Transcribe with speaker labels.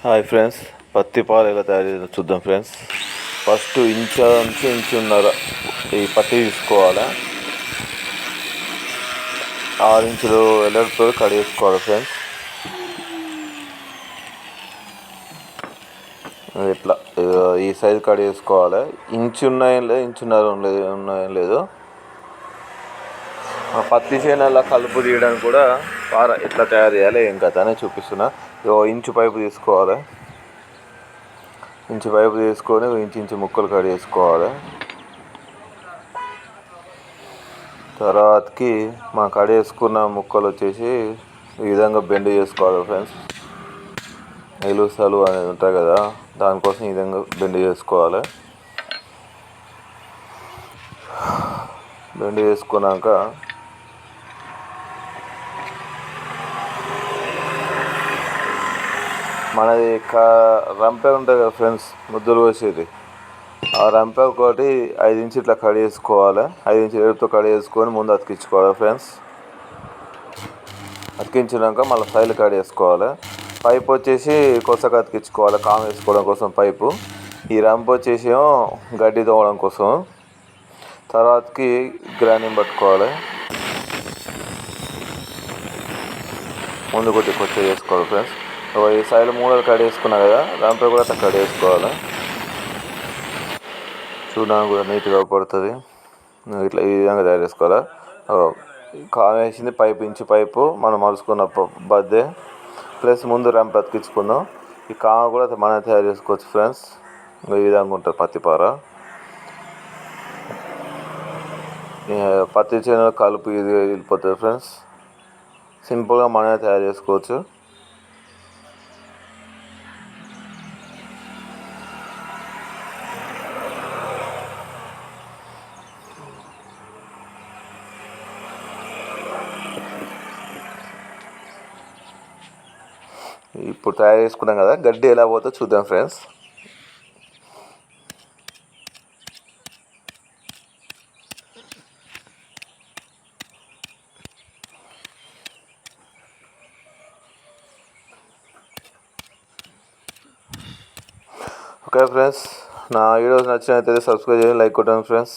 Speaker 1: Hi friends పత్తి పాలు ఎలా తయారు చేయాలో చూద్దాం ఫ్రెండ్స్ ఫస్ట్ ఇంచు నుంచి ఇంచున్నర ఈ పత్తి తీసుకోవాలి? ఆరు ఇంచులు ఎల్లడితో కడిగేసుకోవాలి ఫ్రెండ్స్ ఇట్లా ఈ సైజు కడిగేసుకోవాలి ఇంచు ఉన్నాయో లేదు ఇంచున్నర లేదు ఉన్నాయో లేదు. ఆ పత్తి చేనుల కలుపు తీయడానికి కూడా పార ఎట్లా తయారు చేయాలి ఏం కథ అని చూపిస్తున్నా. ఇంచు పైపు తీసుకోవాలి. ఇంచు పైపు తీసుకొని ఇంచు ఇంచు ముక్కలు కట్ చేసుకోవాలి. తర్వాతకి మా కట్ చేసుకున్న ముక్కలు వచ్చేసి ఈ విధంగా బెండ్ చేసుకోవాలి ఫ్రెండ్స్. నిలుసలు అనేది ఉంటాయి కదా దానికోసం ఈ విధంగా బెండ్ చేసుకోవాలి. బెండ్ చేసుకున్నాక మనది కా రంపే ఉంటుంది కదా ఫ్రెండ్స్ ముద్దులు పోసేది. ఆ రంపే ఒకటి ఐదు ఇంచు ఇట్లా కట్ చేసుకోవాలి. ఐదు ఇంచు ఏడుపుతో కట్ చేసుకొని ముందు అతికించుకోవాలి ఫ్రెండ్స్. అతికించినాక మళ్ళీ సైలు కడి చేసుకోవాలి. పైప్ వచ్చేసి కొసక అతికించుకోవాలి కామ్ వేసుకోవడం కోసం పైపు. ఈ రంప్ వచ్చేసి ఏమో గడ్డి తోవడం కోసం. తర్వాతకి గ్రానింగ్ పట్టుకోవాలి. ముందు కొట్టి కొత్త చేసుకోవాలి ఫ్రెండ్స్. ఈ సైడ్ మూడలు కట్ వేసుకున్నా కదా దాంట్లో కూడా అట్లా కట్ చేసుకోవాలి? చూడడానికి కూడా నీట్గా పడుతుంది. ఇట్లా ఈ విధంగా తయారు చేసుకోవాలి? వేసింది పైపు ఇంచు పైపు మనం మలుచుకున్న బద్దే ప్లస్ ముందు ర్యాంప్ అతికించుకుందాం. ఈ కామ కూడా మనం తయారు చేసుకోవచ్చు ఫ్రెండ్స్ ఈ విధంగా ఉంటుంది పత్తి పార. పత్తి చేను కలుపు ఇది వెళ్ళిపోతుంది ఫ్రెండ్స్ సింపుల్గా మనమే తయారు చేసుకోవచ్చు. ఇప్పుడు తయారు చేసుకున్నాం కదా గడ్డి ఎలా పోతుందో చూద్దాం ఫ్రెండ్స్ ఓకే ఫ్రెండ్స్ నా వీడియోస్ నచ్చినట్లయితే సబ్స్క్రైబ్ చేయండి లైక్ కొట్టండి ఫ్రెండ్స్